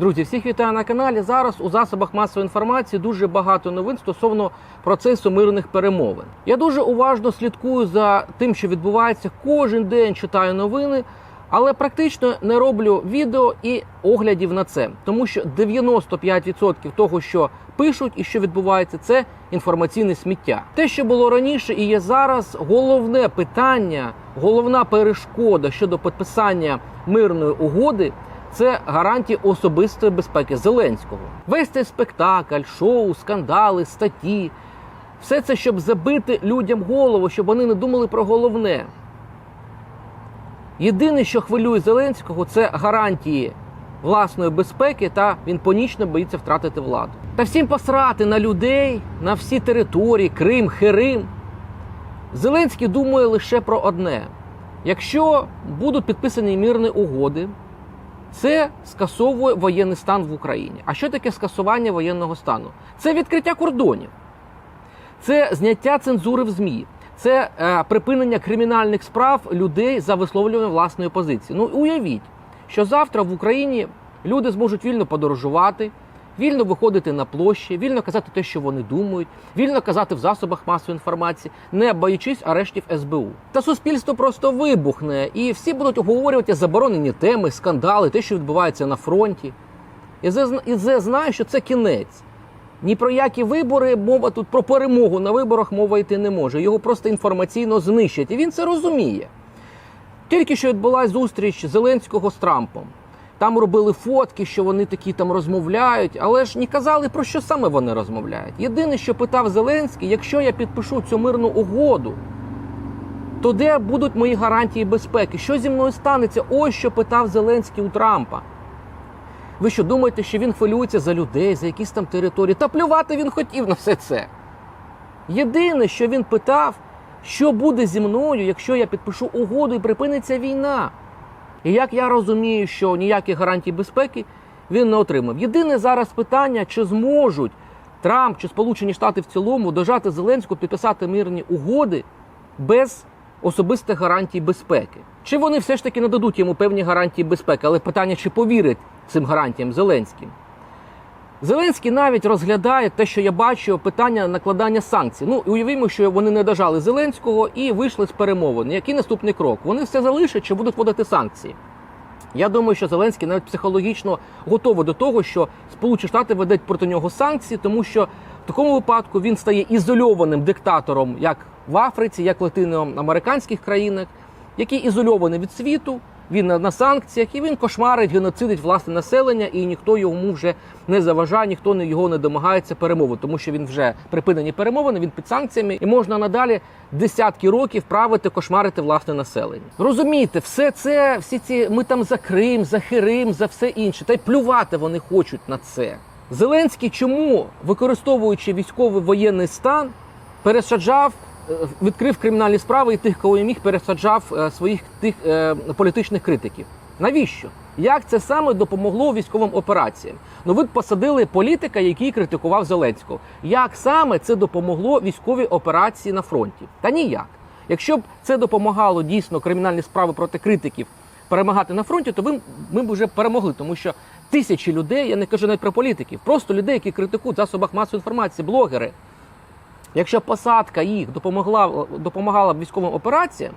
Друзі, всіх вітаю на каналі. Зараз у засобах масової інформації дуже багато новин стосовно процесу мирних перемовин. Я дуже уважно слідкую за тим, що відбувається. Кожен день читаю новини, але практично не роблю відео і оглядів на це, тому що 95% того, що пишуть і що відбувається, це інформаційне сміття. Те, що було раніше і є зараз, головне питання, головна перешкода щодо підписання мирної угоди. Це гарантії особистої безпеки Зеленського. Весь цей спектакль, шоу, скандали, статті. Все це, щоб забити людям голову, щоб вони не думали про головне. Єдине, що хвилює Зеленського, це гарантії власної безпеки, та він панічно боїться втратити владу. Та всім посрати на людей, на всі території, Крим, Херим. Зеленський думає лише про одне: якщо будуть підписані мирні угоди, це скасовує воєнний стан в Україні. А що таке скасування воєнного стану? Це відкриття кордонів, це зняття цензури в ЗМІ, це е, припинення кримінальних справ людей за висловлювання власної позиції. Ну уявіть, що завтра в Україні люди зможуть вільно подорожувати, вільно виходити на площі, вільно казати те, що вони думають, вільно казати в засобах масової інформації, не боючись арештів СБУ. Та суспільство просто вибухне, і всі будуть обговорювати заборонені теми, скандали, те, що відбувається на фронті. І це, і це знає, що це кінець. Ні про які вибори мова тут про перемогу на виборах мова йти не може. Його просто інформаційно знищать. І він це розуміє. Тільки що відбулася зустріч Зеленського з Трампом. Там робили фотки, що вони такі там розмовляють, але ж не казали про що саме вони розмовляють. Єдине, що питав Зеленський, якщо я підпишу цю мирну угоду, то де будуть мої гарантії безпеки? Що зі мною станеться? Ось що питав Зеленський у Трампа. Ви що думаєте, що він хвилюється за людей, за якісь там території? Та плювати він хотів на все це. Єдине, що він питав, що буде зі мною, якщо я підпишу угоду і припиниться війна. І як я розумію, що ніяких гарантій безпеки він не отримав. Єдине зараз питання, чи зможуть Трамп чи Сполучені Штати в цілому дожати Зеленську підписати мирні угоди без особистих гарантій безпеки. Чи вони все ж таки нададуть йому певні гарантії безпеки, але питання, чи повірить цим гарантіям Зеленським. Зеленський навіть розглядає те, що я бачу, питання накладання санкцій. Ну уявімо, що вони не дожали Зеленського і вийшли з перемовин. Який наступний крок? Вони все залишать чи будуть вводити санкції? Я думаю, що Зеленський навіть психологічно готовий до того, що Сполучені Штати ведуть проти нього санкції, тому що в такому випадку він стає ізольованим диктатором, як в Африці, як в латиноамериканських країнах, який ізольований від світу. Він на, санкціях і він кошмарить, геноцидить власне населення, і ніхто йому вже не заважає, ніхто не його не домагається перемови, тому що він вже припинені перемовини, він під санкціями, і можна надалі десятки років правити, кошмарити власне населення. Розумієте, все це, всі ці ми там за Крим, за Хирим, за все інше, та й плювати вони хочуть на це. Зеленський чому, використовуючи військовий воєнний стан, пересаджав відкрив кримінальні справи і тих, кого я міг, пересаджав е, своїх тих е, політичних критиків. Навіщо? Як це саме допомогло військовим операціям? Ну, ви посадили політика, який критикував Зеленського. Як саме це допомогло військовій операції на фронті? Та ніяк. Якщо б це допомагало дійсно кримінальні справи проти критиків перемагати на фронті, то ви, ми б вже перемогли, тому що тисячі людей, я не кажу навіть про політиків, просто людей, які критикують в засобах масової інформації, блогери. Якщо посадка їх допомогла, допомагала б військовим операціям,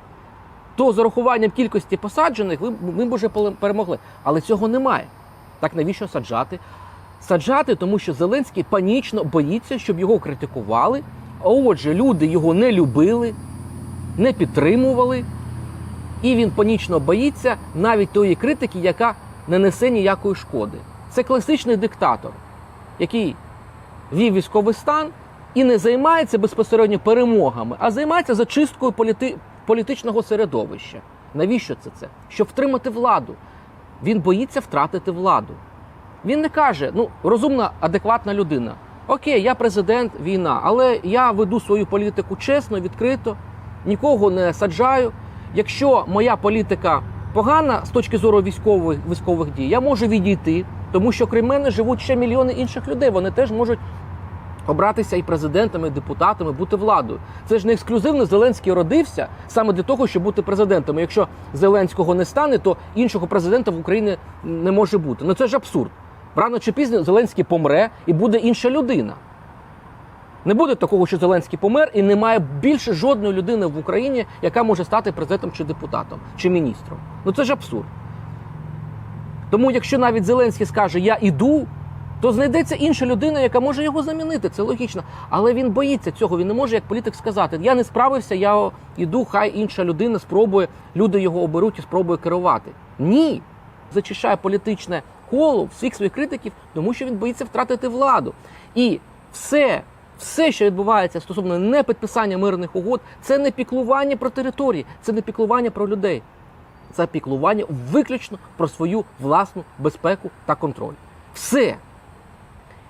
то з урахуванням кількості посаджених ви, ми б вже перемогли. Але цього немає. Так навіщо саджати? Саджати, тому що Зеленський панічно боїться, щоб його критикували. А отже, люди його не любили, не підтримували. І він панічно боїться навіть тої критики, яка не несе ніякої шкоди. Це класичний диктатор, який вів військовий стан і не займається безпосередньо перемогами, а займається зачисткою політи... політичного середовища. Навіщо це це? Щоб втримати владу. Він боїться втратити владу. Він не каже, ну розумна, адекватна людина. Окей, я президент, війна, але я веду свою політику чесно, відкрито, нікого не саджаю. Якщо моя політика погана з точки зору військових військових дій, я можу відійти, тому що крім мене живуть ще мільйони інших людей. Вони теж можуть обратися і президентами, і депутатами, бути владою. Це ж не ексклюзивно. Зеленський родився саме для того, щоб бути президентом. Якщо Зеленського не стане, то іншого президента в Україні не може бути. Ну це ж абсурд. Рано чи пізно Зеленський помре і буде інша людина. Не буде такого, що Зеленський помер, і немає більше жодної людини в Україні, яка може стати президентом чи депутатом, чи міністром. Ну це ж абсурд. Тому, якщо навіть Зеленський скаже Я іду, то знайдеться інша людина, яка може його замінити. Це логічно. Але він боїться цього. Він не може як політик сказати: Я не справився, я іду, хай інша людина спробує, люди його оберуть і спробує керувати. Ні. Зачищає політичне коло всіх своїх критиків, тому що він боїться втратити владу. І все, все, що відбувається стосовно непідписання мирних угод, це не піклування про території, це не піклування про людей. Це піклування виключно про свою власну безпеку та контроль. Все.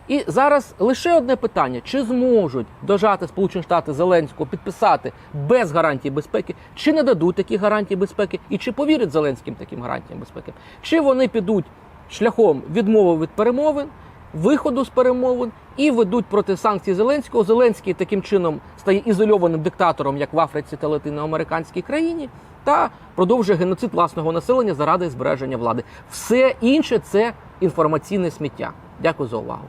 І зараз лише одне питання: чи зможуть дожати Сполучені Штати Зеленського підписати без гарантій безпеки, чи не дадуть такі гарантії безпеки, і чи повірять Зеленським таким гарантіям безпеки, чи вони підуть шляхом відмови від перемовин, виходу з перемовин і ведуть проти санкцій Зеленського. Зеленський таким чином стає ізольованим диктатором, як в Африці та латиноамериканській країні, та продовжує геноцид власного населення заради збереження влади. Все інше це інформаційне сміття. Дякую за увагу.